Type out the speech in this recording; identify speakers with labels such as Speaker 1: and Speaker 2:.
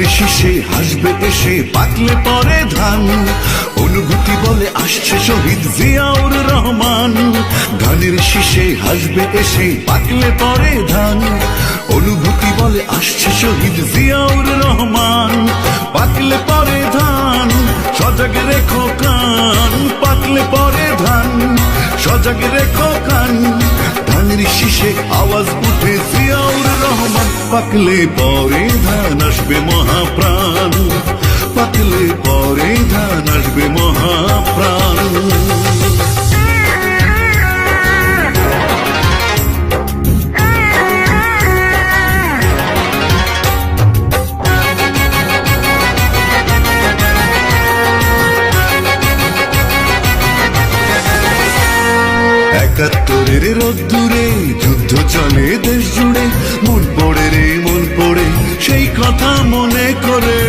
Speaker 1: শীষে হাসবে এসে পাকলে পরে ধান। অনুভূতি বলে, আসছে শহীদ জিয়াউর রহমান। ধানের শীষে হাসবে এসে পাকলে পরে ধান। অনুভূতি বলে, আসছে শহীদ জিয়াউর রহমান। পাকলে পরে ধান, সজাগ রেখো কান। পাকলে পরে ধান, সজাগ রেখো কান। ধানের শীষে আওয়াজ উঠে, জিয়াউর রহমান পাকলে পরে আসবে মহাপ্রাণ। পাকলে পরে ধান আসবে মহাপ্রাণ। একাত্তরের রোদ্দুরে যুদ্ধ চলে সেই কথা মনে করে